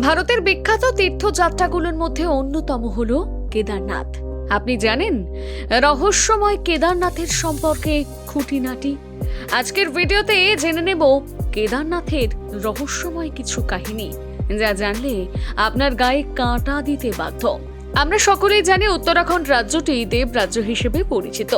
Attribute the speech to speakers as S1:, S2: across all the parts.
S1: ভারতের বিখ্যাত তীর্থযাত্রাগুলোর মধ্যে অন্যতম হল কেদারনাথ। আপনি জানেন, রহস্যময় কেদারনাথের সম্পর্কে খুঁটিনাটি? আজকের ভিডিওতে জেনে নেব কেদারনাথের রহস্যময় কিছু কাহিনী, যা জানলে আপনার গায়ে কাঁটা দিতে বাধ্য। আমরা সকলেই জানি উত্তরাখণ্ড রাজ্যটি দেব রাজ্য হিসেবে পরিচিত।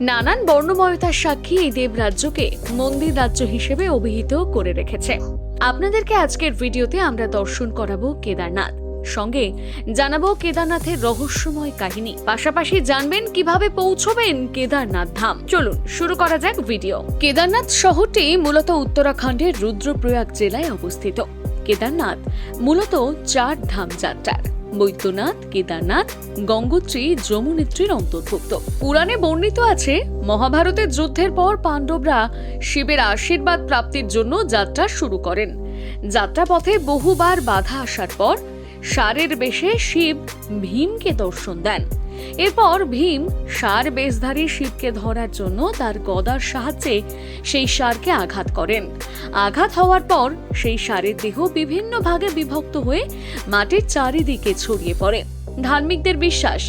S1: নানান বর্ণময়তার সাক্ষী এই দেব রাজ্যকে মন্দির রাজ্য হিসেবে অভিহিত করে রেখেছে। আপনাদেরকে আজকের ভিডিওতে আমরা দর্শন করাবো কেদারনাথ। সঙ্গে জানাব কেদারনাথের রহস্যময় কাহিনী। পাশাপাশি জানবেন কীভাবে পৌঁছবেন কেদারনাথ ধাম। চলুন, শুরু করা যাক ভিডিও। কেদারনাথ শহরটি মূলত উত্তরাখণ্ডের রুদ্রপ্রয়াগ জেলায় অবস্থিত। কেদারনাথ মূলত চার ধাম যাত্রার। বৈদ্যনাথ, কেদারনাথ, গঙ্গোত্রী, যমুনেত্রীর অন্তর্ভুক্ত। পুরাণে বর্ণিত আছে, মহাভারতের যুদ্ধের পর পাণ্ডবরা শিবের আশীর্বাদ প্রাপ্তির জন্য যাত্রা শুরু করেন। যাত্রাপথে বহুবার বাধা আসার পর, সারের বেশে শিব ভীমকে দর্শন দেন। এরপর ভীম সার বেশধারী শিবকে ধরার জন্য তার গদার সাহায্যে সেই সারকে আঘাত করেন। আঘাত হওয়ার পর সেই সারের দেহ বিভিন্ন ভাগে বিভক্ত হয়ে মাটির চারিদিকে ছড়িয়ে পড়ে। ধার্মিকদের বিশ্বাস,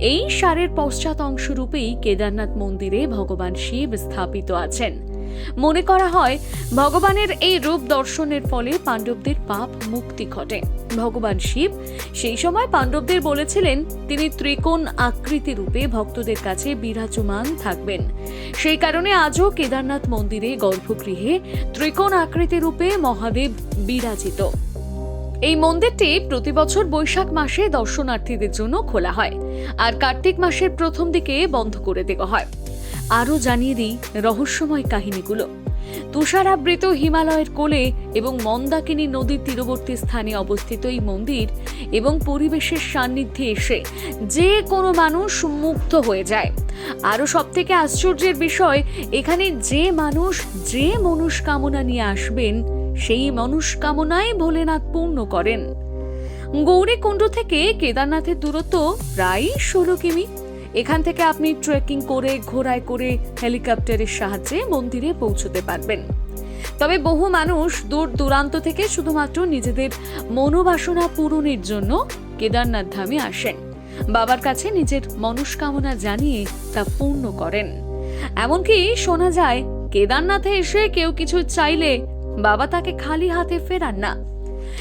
S1: এই সারের পশ্চাৎ অংশরূপেই কেদারনাথ মন্দিরে ভগবান শিব স্থাপিত আছেন। মনে করা হয়, ভগবানের এই রূপ দর্শনের ফলে পাণ্ডবদের পাপ মুক্তি ঘটে। ভগবান শিব সেই সময় পাণ্ডবদের বলেছিলেন, তিনি ত্রিকোণ আকৃতি রূপে ভক্তদের কাছে বিরাজমান থাকবেন। সেই কারণে আজও কেদারনাথ মন্দিরে গর্ভগৃহে ত্রিকোণ আকৃতি রূপে মহাদেব বিরাজিত। এই মন্দিরটি প্রতি বছর বৈশাখ মাসে দর্শনার্থীদের জন্য খোলা হয়, আর কার্তিক মাসের প্রথম দিকে বন্ধ করে দেওয়া হয়। আরও জানিয়ে দিই রহস্যময় কাহিনীগুলো। তুষারাবৃত হিমালয়ের কোলে এবং মন্দাকিনী নদীর তীরবর্তী স্থানে অবস্থিত এই মন্দির এবং পরিবেশের সান্নিধ্যে এসে যে কোনো মানুষ মুগ্ধ হয়ে যায়। আরও সব থেকে আশ্চর্যের বিষয়, এখানে যে মানুষ যে মনস্কামনা নিয়ে আসবেন, সেই মনস্কামনাই ভোলেনাথ পূর্ণ করেন। গৌরীকুণ্ড থেকে কেদারনাথের দূরত্ব প্রায় ষোলো কিমি। এখান থেকে আপনি ট্রেকিং করে, ঘোড়ায় করে হেলিকপ্টারের সাহায্যে মন্দিরে পৌঁছতে পারবেন। তবে বহু মানুষ দূর দূরান্ত থেকে শুধুমাত্র নিজেদের মনোবাসনা পূরণের জন্য কেদারনাথ ধামে আসেন। বাবার কাছে নিজের মনস্কামনা জানিয়ে তা পূর্ণ করেন। এমনকি শোনা যায়, কেদারনাথে এসে কেউ কিছু চাইলে বাবা তাকে খালি হাতে ফেরান না।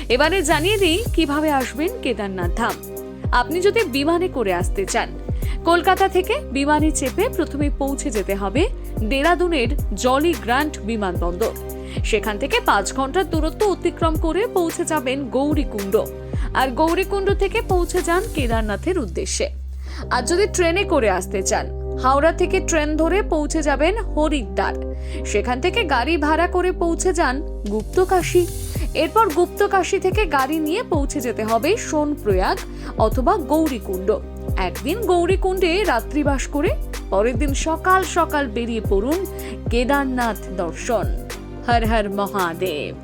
S1: এবারে জানিয়ে দিই, কীভাবে আসবেন কেদারনাথ ধাম? আপনি যদি বিমানে করে আসতে চান কলকাতা থেকে বিমানে চেপে প্রথমে পৌঁছে যেতে হবে দেরাদুনের জলি গ্র্যান্ড বিমানবন্দর। সেখান থেকে পাঁচ ঘণ্টার দূরত্ব অতিক্রম করে পৌঁছে যাবেন গৌরীকুণ্ড। আর গৌরীকুণ্ড থেকে পৌঁছে যান কেদারনাথের উদ্দেশ্যে। আর যদি ট্রেনে করে আসতে চান, হাওড়া থেকে ট্রেন ধরে পৌঁছে যাবেন হরিদ্বার। সেখান থেকে গাড়ি ভাড়া করে পৌঁছে যান গুপ্তকাশী। এরপর গুপ্তকাশী থেকে গাড়ি নিয়ে পৌঁছে যেতে হবে সোনপ্রয়াগ অথবা গৌরীকুণ্ড। একদিন গৌরীকুণ্ডে রাত্রিবাস করে, পরের দিন সকাল সকাল বেরিয়ে পড়ুন কেদারনাথ দর্শন। হর হর মহাদেব।